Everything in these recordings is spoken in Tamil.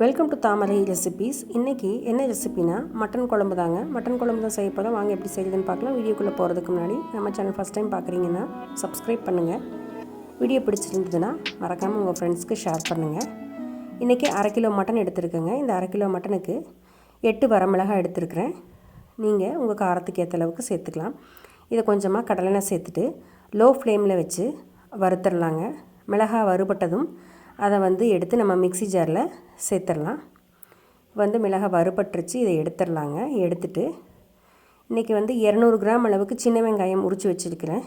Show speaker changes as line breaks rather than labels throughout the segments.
வெல்கம் டு தாமரை ரெசிபீஸ் இன்றைக்கி என்ன ரெசிபினா மட்டன் குழம்பு தாங்க. மட்டன் குழம்பு தான் செய்ய போகிறோம் வாங்க எப்படி செய்யுதுன்னு பார்க்கலாம். வீடியோக்குள்ளே போகிறதுக்கு முன்னாடி நம்ம சேனல் ஃபஸ்ட் டைம் பார்க்குறீங்கன்னா சப்ஸ்கிரைப் பண்ணுங்கள் வீடியோ பிடிச்சிருந்ததுன்னா மறக்காமல் உங்கள் ஃப்ரெண்ட்ஸ்க்கு ஷேர் பண்ணுங்கள் இன்றைக்கி அரை கிலோ மட்டன் எடுத்துருக்கேங்க. இந்த அரை கிலோ மட்டனுக்கு எட்டு வரமிளகாய் எடுத்திருக்கிறேன். நீங்கள் உங்கள் காரத்துக்கு ஏற்ற அளவுக்கு சேர்த்துக்கலாம். இதை கொஞ்சமாக கடலெண்ணெய் சேர்த்துட்டு லோ ஃப்ளேமில் வச்சு வறுத்துடலாங்க. மிளகாய் வறுபட்டதும் அதை வந்து எடுத்து நம்ம மிக்சி ஜாரில் சேர்த்துடலாம். வந்து மிளகாய் வறுபட்டுருச்சு இதை எடுத்துடலாங்க. எடுத்துட்டு இன்றைக்கி வந்து இரநூறு கிராம் அளவுக்கு சின்ன வெங்காயம் உரித்து வச்சுருக்கிறேன்.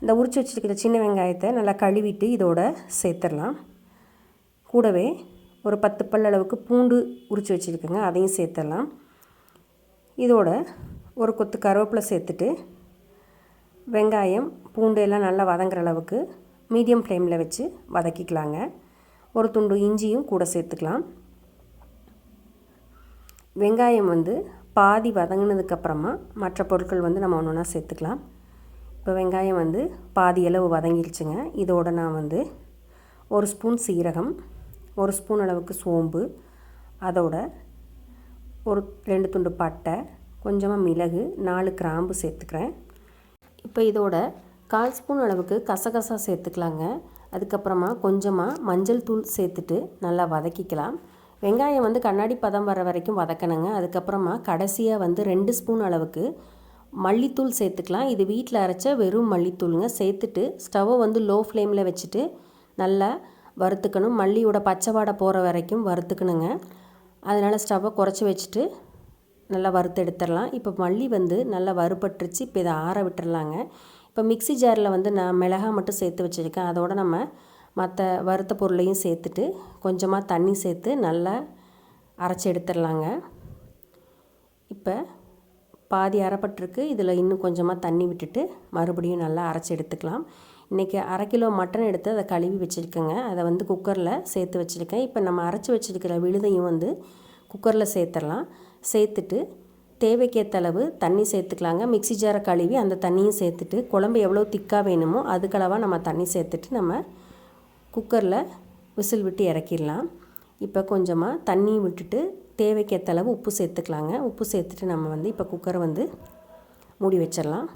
இந்த உரித்து வச்சுருக்கிற சின்ன வெங்காயத்தை நல்லா கழுவிட்டு இதோட சேர்த்துடலாம். கூடவே ஒரு பத்து பல் அளவுக்கு பூண்டு உரித்து வச்சுருக்கேங்க அதையும் சேர்த்துடலாம். இதோட ஒரு கொத்து கருவேப்பிலை சேர்த்துட்டு வெங்காயம் பூண்டு எல்லாம் நல்லா வதங்குற அளவுக்கு மீடியம் ஃப்ளேமில் வச்சு வதக்கிக்கலாங்க. ஒரு துண்டு இஞ்சியும் கூட சேர்த்துக்கலாம். வெங்காயம் வந்து பாதி வதங்கினதுக்கப்புறமா மற்ற பொருட்கள் வந்து நம்ம ஒன்று ஒன்றா சேர்த்துக்கலாம். இப்போ வெங்காயம் வந்து பாதி அளவு வதங்கிடுச்சுங்க இதோட நான் வந்து ஒரு ஸ்பூன் சீரகம் ஒரு ஸ்பூன் அளவுக்கு சோம்பு அதோட ஒரு ரெண்டு துண்டு பட்டை கொஞ்சமாக மிளகு நாலு கிராம்பு சேர்த்துக்கிறேன். இப்போ இதோட கால் ஸ்பூன் அளவுக்கு கசகசா சேர்த்துக்கலாங்க. அதுக்கப்புறமா கொஞ்சமாக மஞ்சள் தூள் சேர்த்துட்டு நல்லா வதக்கிக்கலாம். வெங்காயம் வந்து கண்ணாடி பதம் வர வரைக்கும் வதக்கணுங்க. அதுக்கப்புறமா கடைசியாக வந்து ரெண்டு ஸ்பூன் அளவுக்கு மல்லித்தூள் சேர்த்துக்கலாம். இது வீட்டில் அரைச்ச வெறும் மல்லித்தூளுங்க. சேர்த்துட்டு ஸ்டவ்வை வந்து லோ ஃப்ளேமில் வச்சுட்டு நல்லா வறுத்துக்கணும். மல்லியோட பச்சை வாடை போகிற வரைக்கும் வறுத்துக்கணுங்க. அதனால் ஸ்டவ்வை குறைச்சி வச்சுட்டு நல்லா வறுத்து எடுத்துடலாம். இப்போ மல்லி வந்து நல்லா வறுபட்டுருச்சு. இப்போ இதை ஆற விட்டுடலாங்க இப்போ மிக்சி ஜாரில் வந்து நான் மிளகா மட்டும் சேர்த்து வச்சுருக்கேன். அதோடு நம்ம மற்ற வறுத்த பொருளையும் சேர்த்துட்டு கொஞ்சமாக தண்ணி சேர்த்து நல்லா அரைச்சி எடுத்துடலாங்க. இப்போ பாதி அரைப்பட்டிருக்கு. இதில் இன்னும் கொஞ்சமாக தண்ணி விட்டுட்டு மறுபடியும் நல்லா அரைச்சி எடுத்துக்கலாம். இன்றைக்கி அரை கிலோ மட்டன் எடுத்து அதை கழுவி வச்சுருக்கேங்க. அதை வந்து குக்கரில் சேர்த்து வச்சுருக்கேன். இப்போ நம்ம அரைச்சி வச்சுருக்கிற விழுதையும் வந்து குக்கரில் சேர்த்துடலாம். சேர்த்துட்டு தேவைக்கேற்றளவு தண்ணி சேர்த்துக்கலாங்க. மிக்சி ஜாரை கழுவி அந்த தண்ணியும் சேர்த்துட்டு குழம்பு எவ்வளோ திக்காக வேணுமோ அதுக்களவாக நம்ம தண்ணி சேர்த்துட்டு நம்ம குக்கரில் விசில் விட்டு இறக்கிடலாம். இப்போ கொஞ்சமாக தண்ணி விட்டுட்டு தேவைக்கேற்ற அளவு உப்பு சேர்த்துக்கலாங்க. உப்பு சேர்த்துட்டு நம்ம வந்து இப்போ குக்கரை வந்து மூடி வச்சிடலாம்.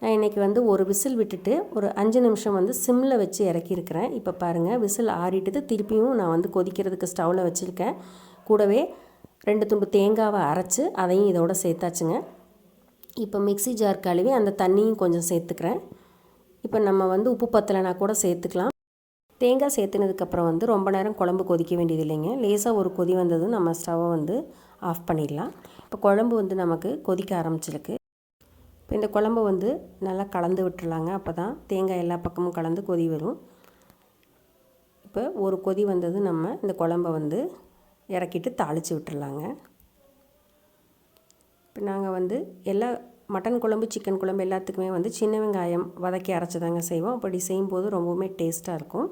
நான் இன்றைக்கி வந்து ஒரு விசில் விட்டுட்டு ஒரு அஞ்சு நிமிஷம் வந்து சிம்மில் வச்சு இறக்கியிருக்கிறேன். இப்போ பாருங்கள் விசில் ஆறிட்டுது. திருப்பியும் நான் வந்து கொதிக்கிறதுக்கு ஸ்டவ்வில் வச்சுருக்கேன். கூடவே ரெண்டு துண்டு தேங்காவை அரைச்சி அதையும் இதோட சேர்த்தாச்சுங்க. இப்போ மிக்சி ஜார் கழுவி அந்த தண்ணியும் கொஞ்சம் சேர்த்துக்கிறேன். இப்போ நம்ம வந்து உப்பு பத்தலைனா கூட சேர்த்துக்கலாம். தேங்காய் சேர்த்துனதுக்கப்புறம் வந்து ரொம்ப நேரம் குழம்பு கொதிக்க வேண்டியது இல்லைங்க. லேசாக ஒரு கொதி வந்ததும் நம்ம ஸ்டவ்வை வந்து ஆஃப் பண்ணிடலாம். இப்போ குழம்பு வந்து நமக்கு கொதிக்க ஆரம்பிச்சிருக்கு. இப்போ இந்த குழம்பு வந்து நல்லா கலந்து விட்டுருலாங்க அப்போ தான் தேங்காய் எல்லா பக்கமும் கலந்து கொதி வரும். இப்போ ஒரு கொதி வந்தது நம்ம இந்த குழம்ப வந்து இறக்கிட்டு தாளித்து விட்டுறலாங்க இப்போ நாங்கள் வந்து எல்லா மட்டன் குழம்பு சிக்கன் குழம்பு எல்லாத்துக்குமே வந்து சின்ன வெங்காயம் வதக்கி அரைச்சி தாங்க செய்வோம். அப்படி செய்யும்போது ரொம்பவுமே டேஸ்ட்டாக இருக்கும்.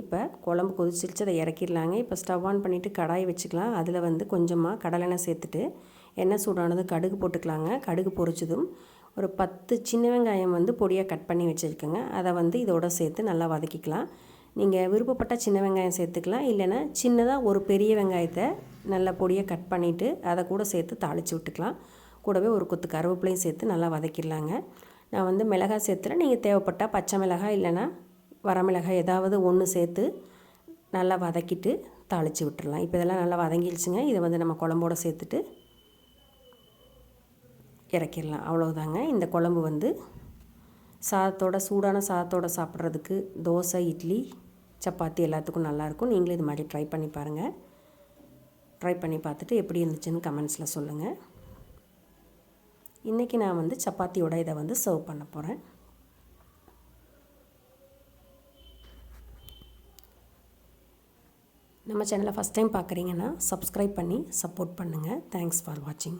இப்போ குழம்பு கொதிச்சிருச்சு அதை இறக்கிடலாங்க இப்போ ஸ்டவ் ஆன் பண்ணிவிட்டு கடாய் வச்சுக்கலாம். அதில் வந்து கொஞ்சமாக கடலெண்ணெய் சேர்த்துட்டு எண்ணெய் சூடானது கடுகு போட்டுக்கலாங்க. கடுகு பொரிச்சதும் ஒரு பத்து சின்ன வெங்காயம் வந்து பொடியாக கட் பண்ணி வச்சுருக்கேங்க. அதை வந்து இதோட சேர்த்து நல்லா வதக்கிக்கலாம். நீங்கள் விருப்பப்பட்ட சின்ன வெங்காயம் சேர்த்துக்கலாம். இல்லைன்னா சின்னதாக ஒரு பெரிய வெங்காயத்தை நல்ல பொடியை கட் பண்ணிவிட்டு அதை கூட சேர்த்து தாளித்து விட்டுக்கலாம். கூடவே ஒரு கொத்து கருவேப்பிலையும் சேர்த்து நல்லா வதக்கிடலாங்க. நான் வந்து மிளகாய் சேர்த்துறேன். நீங்கள் தேவைப்பட்டால் பச்சை மிளகாய் இல்லைன்னா வரமிளகாய் ஏதாவது ஒன்று சேர்த்து நல்லா வதக்கிட்டு தாளித்து விட்டுடலாம் இப்போ இதெல்லாம் நல்லா வதங்கிடுச்சுங்க. இதை வந்து நம்ம குழம்போடு சேர்த்துட்டு இறக்கிடலாம். அவ்வளோதாங்க இந்த குழம்பு வந்து சாதத்தோட சூடான சாதத்தோட சாப்பிட்றதுக்கு தோசை இட்லி சப்பாத்தி எல்லாத்துக்கும் நல்லாயிருக்கும். நீங்களும் இது மாதிரி ட்ரை பண்ணி பாருங்கள் ட்ரை பண்ணி பார்த்துட்டு எப்படி இருந்துச்சுன்னு கமெண்ட்ஸில் சொல்லுங்கள் இன்றைக்கி நான் வந்து சப்பாத்தியோட இதை வந்து சர்வ் பண்ண போகிறேன் நம்ம சேனலை ஃபஸ்ட் டைம் பார்க்குறீங்கன்னா சப்ஸ்கிரைப் பண்ணி சப்போர்ட் பண்ணுங்கள் தேங்க்ஸ் ஃபார் வாட்சிங்